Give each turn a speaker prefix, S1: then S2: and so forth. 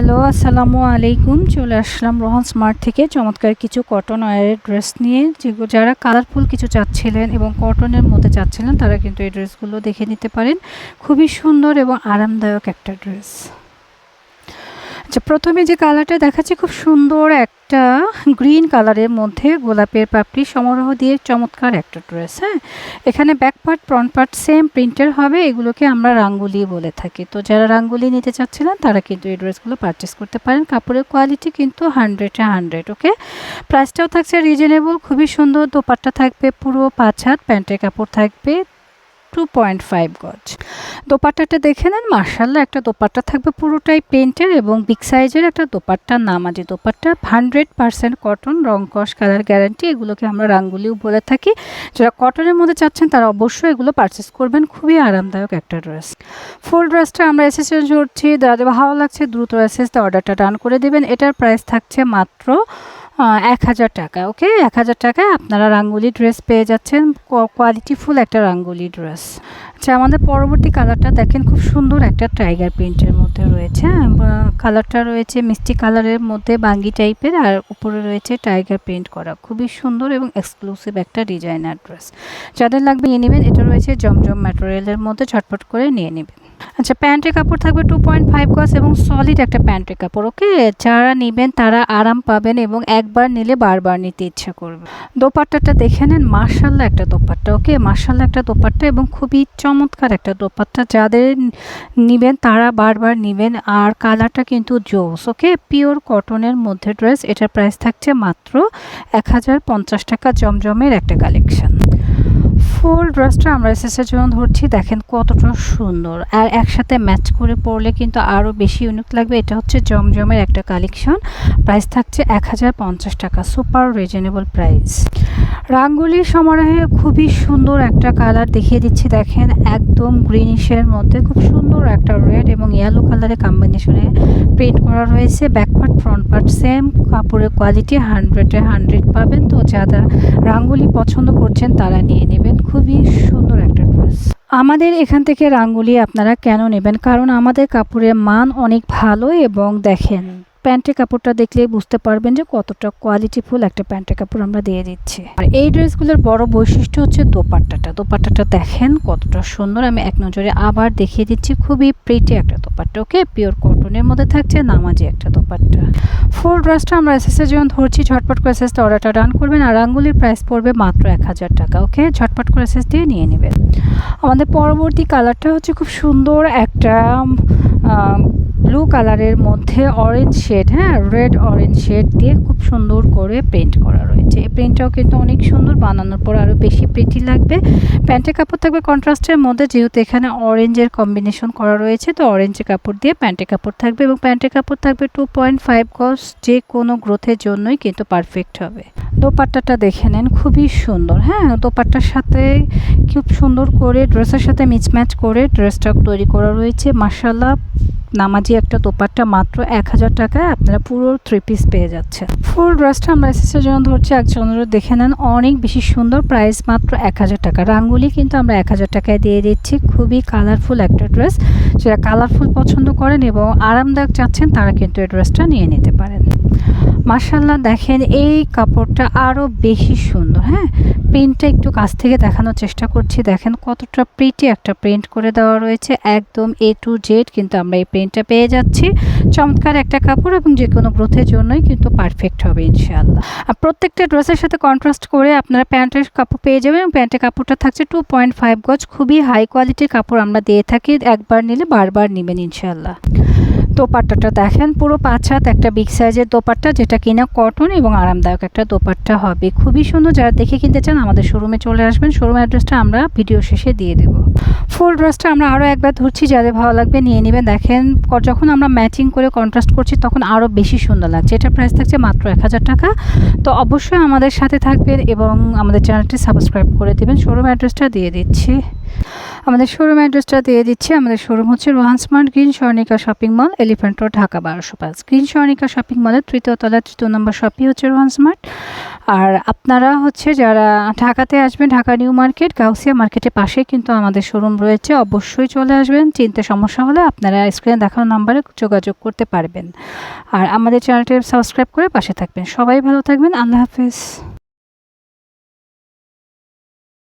S1: Hello, আসসালামু আলাইকুম। চলে আসলাম রোহান স্মার্ট থেকে। চমৎকার কিছু কটন ওয়ারের ড্রেস নিয়ে। যেগুলো যারা কালারফুল কিছু চাচ্ছিলেন এবং কটনের মধ্যে চাচ্ছিলেন, তারা কিন্তু এই ড্রেসগুলো দেখে নিতে পারেন। খুবই সুন্দর এবং আরামদায়ক একটা ড্রেস আচ্ছা প্রথমে যে কালারটা দেখাচ্ছি, খুব সুন্দর একটা গ্রিন কালারের মধ্যে গোলাপের পাপড়ি সমারোহ দিয়ে চমৎকার একটা ড্রেস হ্যাঁ? এখানে back part front part same প্রিন্টের হবে, এগুলোকে আমরা রাঙ্গুলি বলে থাকি। তো যারা রাঙ্গুলি নিতে চাচ্ছিলেন, তারা কিন্তু এই ড্রেসগুলো পারচেস করতে পারেন। কাপড়ের কোয়ালিটি কিন্তু হান্ড্রেডে হান্ড্রেড ওকে প্রাইসটাও থাকছে রিজনেবল খুবই সুন্দর, দোপাট্টা থাকবে, পুরো পাঁচ হাত প্যান্টের কাপড় থাকবে। টু পয়েন্ট ফাইভ গজ। দোপাট্টাটা দেখে নেন মার্শাল্লাহ একটা দোপাট্টা থাকবে পুরোটাই পেন্টের এবং বিগ সাইজের একটা দোপাট্টার নামাজি দোপাট্টা হান্ড্রেড পারসেন্ট কটন রং কস কালার গ্যারান্টি এগুলোকে আমরা রাঙ্গুলিও বলে থাকি। যারা কটনের মধ্যে চাচ্ছেন, তারা অবশ্যই এগুলো পারচেস করবেন। খুবই আরামদায়ক একটা ড্রেস ফুল ড্রেসটা আমরা এসএসে করছি যাদের ভালো লাগছে, দ্রুত এসএস অর্ডারটা ডান করে দেবেন। এটার প্রাইস থাকছে মাত্র এক হাজার টাকা, ওকে? এক হাজার টাকায় আপনারা রাঙ্গুলি ড্রেস পেয়ে যাচ্ছেন। কোয়ালিটিফুল একটা রাঙ্গুলি ড্রেস আচ্ছা আমাদের পরবর্তী কালারটা দেখেন, খুব সুন্দর একটা টাইগার প্রিন্টের মধ্যে রয়েছে। কালারটা রয়েছে মিষ্টি কালারের মধ্যে বাঙ্গি টাইপের আর উপরে রয়েছে টাইগার প্রিন্ট করা। খুবই সুন্দর এবং এক্সক্লুসিভ একটা ডিজাইনার ড্রেস যাদের লাগবে নিয়ে নেবেন, এটা রয়েছে জমজম ম্যাটেরিয়ালের মধ্যে, ঝটপট করে নিয়ে নেবেন। আচ্ছা প্যান্টের কাপড় থাকবে টু পয়েন্ট ফাইভ গজ এবং সলিড একটা প্যান্টের কাপড়, ওকে? যারা নেবেন, তারা আরাম পাবেন এবং একবার নিলে বারবার নিতে ইচ্ছা করবে। দোপাট্টাটা দেখে নেন মার্শাল্লা একটা দোপাট্টা, ওকে? মার্শাল্লা একটা দোপাট্টা এবং খুবই চমৎকার একটা দোপাট্টা। যাদের নেবেন তারা বারবার নেবেন আর কালারটা কিন্তু জোস, ওকে? পিওর কটনের মধ্যে ড্রেস, এটার প্রাইস থাকছে মাত্র এক হাজার পঞ্চাশ টাকা, জমজমের একটা কালেকশন। ফুল ড্রেসটা আমরা এসএসের জন্য ধরছি, দেখেন কতটা সুন্দর। আর একসাথে ম্যাচ করে পরলে কিন্তু আরও বেশি ইউনিক লাগবে। এটা হচ্ছে জমজমের একটা কালেকশন প্রাইস থাকছে এক হাজার পঞ্চাশ টাকা। সুপার রিজনেবল প্রাইস রাঙ্গুলির সমারোহে খুবই সুন্দর একটা কালার দেখিয়ে দিচ্ছি। দেখেন, একদম গ্রিনিশের মধ্যে খুব সুন্দর একটা রেড এবং ইয়েলো কালারের কম্বিনেশনে প্রিন্ট করা রয়েছে। Back part front part same কাপড়ের কোয়ালিটি হান্ড্রেডে হান্ড্রেড পাবেন। তো যারা রাঙ্গুলি পছন্দ করছেন, তারা নিয়ে নেবেন। খুবই সুন্দর একটা ড্রেস আমাদের এখান থেকে রাঙ্গুলি আপনারা কেন নেবেন? কারণ আমাদের কাপড়ের মান অনেক ভালো এবং দেখেন প্যান্টের কাপড়টা দেখলে বুঝতে পারবেন যে কতটা কোয়ালিটিফুল একটা প্যান্টের কাপড় আমরা দিয়ে দিচ্ছি। আর এই ড্রেসগুলোর বড় বৈশিষ্ট্য হচ্ছে দোপাট্টাটা। দোপাট্টাটা দেখেন কতটা সুন্দর। আমি এক নজরে আবার দেখিয়ে দিচ্ছি, খুবই প্রিটি একটা দোপাট্টা ওকে পিওর কটনের মধ্যে থাকছে নামাজি একটা দোপাট্টা। ফুল ড্রেসটা আমরা এসএসের জন্য ধরছি, ঝটপট করে এসএসটা অর্ডারটা রান করবেন আর আঙ্গুলির প্রাইস পড়বে মাত্র এক হাজার টাকা ওকে ঝটপট করে এসএস দিয়ে নিয়ে নেবেন। আমাদের পরবর্তী কালারটা হচ্ছে খুব সুন্দর একটা ব্লু কালারের মধ্যে অরেঞ্জ শেড হ্যাঁ রেড অরেঞ্জ শেড দিয়ে খুব সুন্দর করে পেন্ট করা রয়েছে। এই প্রিন্টটাও কিন্তু অনেক সুন্দর বানানোর পর আরও বেশি প্রিটি লাগবে। প্যান্টের কাপড় থাকবে কন্ট্রাস্টের মধ্যে, যেহেতু এখানে অরেঞ্জের কম্বিনেশন করা রয়েছে, তো অরেঞ্জের কাপড় দিয়ে প্যান্টের কাপড় থাকবে এবং প্যান্টের কাপড় থাকবে টু পয়েন্ট ফাইভ গজ, যে কোনো গ্রোথের জন্যই কিন্তু পারফেক্ট হবে। দোপাট্টাটা দেখে নেন, খুবই সুন্দর হ্যাঁ দোপাট্টার সাথে খুব সুন্দর করে ড্রেসের সাথে মিচম্যাচ করে ড্রেসটা তৈরি করা রয়েছে মার্শাল্লাহ নামাজি একটা দোপাট্টা মাত্র এক হাজার টাকায় আপনারা পুরো থ্রি পিস পেয়ে যাচ্ছে ফুল ড্রেসটা আমরা এসেসের জন্য ধরছি, একজন দেখে নেন। অনেক বেশি সুন্দর প্রাইস মাত্র এক হাজার টাকা। রাঙ্গুলি কিন্তু আমরা এক হাজার টাকায় দিয়ে দিচ্ছি। খুবই কালারফুল একটা ড্রেস যারা কালারফুল পছন্দ করেন এবং আরামদায়ক চাচ্ছেন, তারা কিন্তু এই ড্রেসটা নিয়ে নিতে পারেন। মার্শাল্লাহ দেখেন এই কাপড়টা আরও বেশি সুন্দর হ্যাঁ? প্রিন্টটা একটু কাছ থেকে দেখানোর চেষ্টা করছি। দেখেন কতটা প্রিটি একটা প্রিন্ট করে দেওয়া রয়েছে। একদম এ টু জেড কিন্তু আমরা এই প্রিন্টটা পেয়ে যাচ্ছি। চমৎকার একটা কাপড় এবং যে কোনো গ্রোথের জন্যই কিন্তু পারফেক্ট হবে ইনশাআল্লাহ। আর প্রত্যেকটা ড্রেসের সাথে কন্ট্রাস্ট করে আপনারা প্যান্টের কাপড় পেয়ে যাবেন এবং প্যান্টের কাপড়টা থাকছে টু পয়েন্ট ফাইভ গজ। খুবই হাই কোয়ালিটির কাপড় আমরা দিয়ে থাকি। একবার নিলে বারবার নেবেন ইনশাআল্লাহ। দোপাট্টাটা দেখেন, পুরো পাঁচ হাত একটা বিগ সাইজের দোপাট্টা, যেটা কিনা কটন এবং আরামদায়ক একটা দোপাট্টা হবে। খুবই সুন্দর, যারা দেখে কিনতে চান আমাদের শোরুমে চলে আসবেন। শোরুম অ্যাড্রেসটা আমরা ভিডিও শেষে দিয়ে দেব। ফুল ড্রেসটা আমরা আরও একবার ধরছি, যাদের ভালো লাগবে নিয়ে নেবেন। দেখেন যখন আমরা ম্যাচিং করে কন্ট্রাস্ট করছি, তখন আরও বেশি সুন্দর লাগছে। এটার প্রাইস থাকছে মাত্র এক হাজার টাকা। তো অবশ্যই আমাদের সাথে থাকবেন এবং আমাদের চ্যানেলটি সাবস্ক্রাইব করে দেবেন। শোরুম অ্যাড্রেসটা দিয়ে দিচ্ছি। আমাদের শোরুম অ্যাড্রেসটা দিয়ে দিচ্ছি। আমাদের শোরুম হচ্ছে Rohan Smart Green Swarnika Shopping Mall Elephant Road Dhaka, বারোশো পাঁচ। গ্রিন স্বর্ণিকা শপিং মলের তৃতীয় তলার তৃতীয় নম্বর শপই হচ্ছে রোহান স্মার্ট। আর আপনারা হচ্ছে যারা ঢাকাতে আসবেন, ঢাকা নিউ মার্কেট, গাউসিয়া মার্কেটের পাশে কিন্তু আমাদের শোরুম রয়েছে। অবশ্যই চলে আসবেন। চিনতে সমস্যা হলে আপনারা স্ক্রিনে দেখানো নাম্বারে যোগাযোগ করতে পারবেন। আর আমাদের চ্যানেলটি সাবস্ক্রাইব করে পাশে থাকবেন। সবাই ভালো থাকবেন। আল্লাহ হাফেজ।